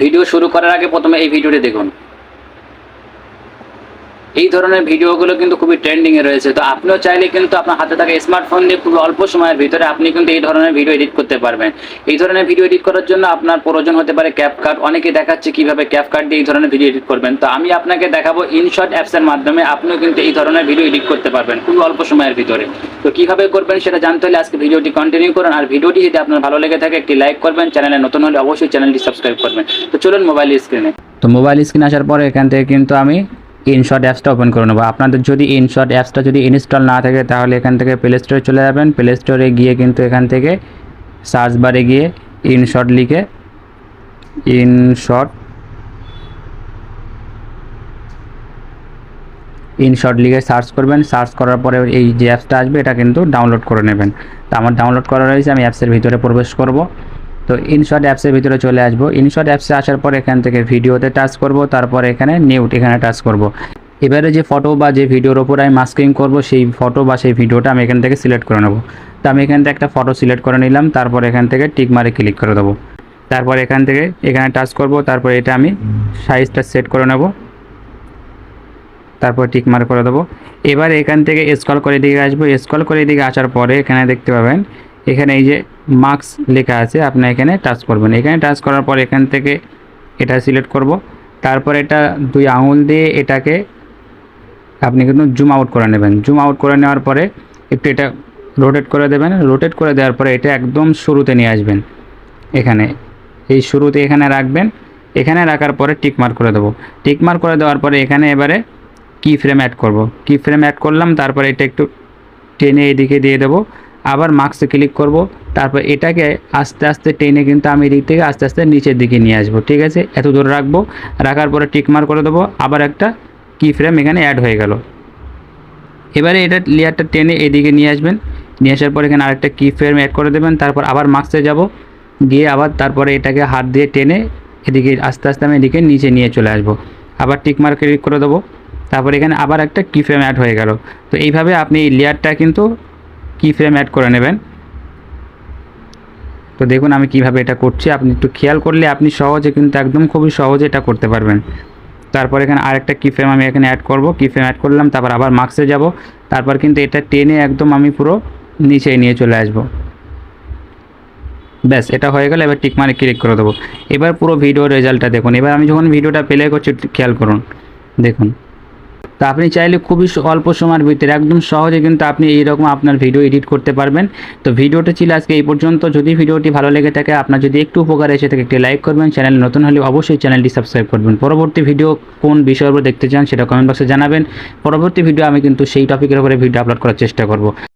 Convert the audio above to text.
Video শুরু করার আগে প্রথমে এই ভিডিওটি দেখুন। এই ধরনের ভিডিওগুলো কিন্তু খুবই ট্রেন্ডিংয়ে রয়েছে। তো আপনিও চাইলে কিন্তু আপনার হাতে থাকা স্মার্টফোন দিয়ে খুব অল্প সময়ের ভিতরে আপনি কিন্তু এই ধরনের ভিডিও এডিট করতে পারবেন। এই ধরনের ভিডিও এডিট করার জন্য আপনার প্রয়োজন হতে পারে ক্যাপকাট অনেকে দেখাচ্ছে কীভাবে ক্যাপকাট দিয়ে এই ধরনের ভিডিও এডিট করবেন। তো আমি আপনাকে দেখাবো ইনশট অ্যাপসের মাধ্যমে আপনিও কিন্তু এই ধরনের ভিডিও এডিট করতে পারবেন খুবই অল্প সময়ের ভিতরে। তো কীভাবে করবেন সেটা জানতে হলে আজকে ভিডিওটি কন্টিনিউ করুন। আর ভিডিওটি যদি আপনার ভালো লেগে থাকে, একটি লাইক করবেন। চ্যানেলে নতুন হলে অবশ্যই চ্যানেলটি সাবস্ক্রাইব করবেন। তো চলুন মোবাইল স্ক্রিনে তো মোবাইল স্ক্রিন আসার পরে এখান থেকে কিন্তু আমি ইনশট অ্যাপসটা ওপেন করে নেব। আপনাদের যদি ইনশট অ্যাপসটা যদি ইনস্টল না থাকে, তাহলে এখান থেকে প্লে স্টোরে চলে যাবেন। প্লে স্টোরে গিয়ে কিন্তু এখান থেকে সার্চ বারে গিয়ে ইনশট লিখে ইনশট ইনশট লিখে সার্চ করবেন। সার্চ করার পরে এই যে অ্যাপসটা আসবে, এটা কিন্তু ডাউনলোড করে নেবেন। তো আমার ডাউনলোড করা রয়েছে, আমি অ্যাপসের ভিতরে প্রবেশ করব। তো ইনশট অ্যাপসের ভিতরে চলে আসব। ইনশট অ্যাপসে আসার পর এখান থেকে ভিডিওতে টাচ করব, তারপর এখানে নিউট এখানে টাচ করব। এবারে যে ফটো বা যে ভিডিওর ওপর আমি মাস্কিং করব, সেই ফটো বা সেই ভিডিওটা আমি এখান থেকে সিলেক্ট করে নেব। তো আমি এখান থেকে একটা ফটো সিলেক্ট করে নিলাম, তারপর এখান থেকে টিক মারে ক্লিক করে দেবো। তারপর এখান থেকে এখানে টাচ করব, তারপর এটা আমি সাইজটা সেট করে নেব। তারপর টিক মার করে দেবো। এবার এখান থেকে স্ক্রল করে দিকে আসব। স্ক্রল করে দিকে আসার পরে এখানে দেখতে পাবেন এখানে এই যে মার্কস লেখা আছে, আপনি এখানে টাচ করবেন। এখানে টাচ করার পর এখান থেকে এটা সিলেক্ট করব। তারপর এটা দুই আঙুল দিয়ে এটাকে আপনি কিন্তু জুম আউট করে নেবেন। জুম আউট করে নেওয়ার পরে একটু এটা রোটেট করে দেবেন। রোটেট করে দেওয়ার পরে এটা একদম শুরুতে নিয়ে আসবেন। এখানে, এই শুরুতে এখানে রাখবেন। এখানে রাখার পরে টিক মার্ক করে দেবো। টিক মার্ক করে দেওয়ার পরে এখানে এবারে কি ফ্রেম অ্যাড করব। কি ফ্রেম অ্যাড করলাম, তারপরে এটা একটু টেনে এদিকে দিয়ে দেবো। আবার মার্কসে ক্লিক করব। তারপর এটাকে আস্তে আস্তে টেনে কিন্তু আমি এদিক থেকে আস্তে আস্তে নিচের দিকে নিয়ে আসব, ঠিক আছে? এত দূর রাখব, রাখার পরে টিক মার্ক করে দেবো, আবার একটা কি ফ্রেম এখানে অ্যাড হয়ে গেল। এবারে এটা লেয়ারটা টেনে এদিকে নিয়ে আসবেন। নিয়ে আসার পর এখানে আরেকটা কি ফ্রেম অ্যাড করে দেবেন, তারপর আবার মার্কসে যাব। গিয়ে আবার তারপরে এটাকে হাত দিয়ে টেনে এদিকে আস্তে আস্তে আমি এদিকে নিচে নিয়ে চলে আসব। আবার টিক মার্ক ক্লিক করে দেবো। তারপর এখানে আবার একটা কি ফ্রেম অ্যাড হয়ে গেল। তো এইভাবে আপনি এই লেয়ারটা কিন্তু কি ফ্রেম অ্যাড করে নেবেন? তো দেখুন আমি কীভাবে এটা করছি। আপনি একটু খেয়াল করলে আপনি সহজে কিন্তু একদম খুবই সহজে এটা করতে পারবেন। তারপর এখানে আরেকটা কি ফ্রেম আমি এখানে অ্যাড করব। কি ফ্রেম অ্যাড করলাম, তারপর আবার মার্কসে যাব। তারপর কিন্তু এটা টেনে একদম আমি পুরো নিচে নিয়ে চলে আসব। ব্যাস, এটা হয়ে গেলে। এবার টিক মানে ক্লিক করে দেবো। এবার পুরো ভিডিও রেজাল্টটা দেখুন। এবার আমি যখন ভিডিওটা প্লে করছি খেয়াল করুন। দেখুন। তো আপনি চাইলে খুবই অল্প সময়ের ভিতরে, একদম সহজে কিন্তু আপনি এইরকম আপনার ভিডিও এডিট করতে পারবেন। তো ভিডিওটা ছিল আজকে এই পর্যন্ত। যদি ভিডিওটি ভালো লেগে থাকে, আপনার যদি একটু উপকার এসে থাকে, একটি লাইক করবেন। চ্যানেল নতুন হলে অবশ্যই চ্যানেলটি সাবস্ক্রাইব করবেন। পরবর্তী ভিডিও কোন বিষয়ের উপর দেখতে চান, সেটা কমেন্ট বক্সে জানাবেন। পরবর্তী ভিডিও আমি কিন্তু সেই টপিকের উপরে ভিডিও আপলোড করার চেষ্টা করব।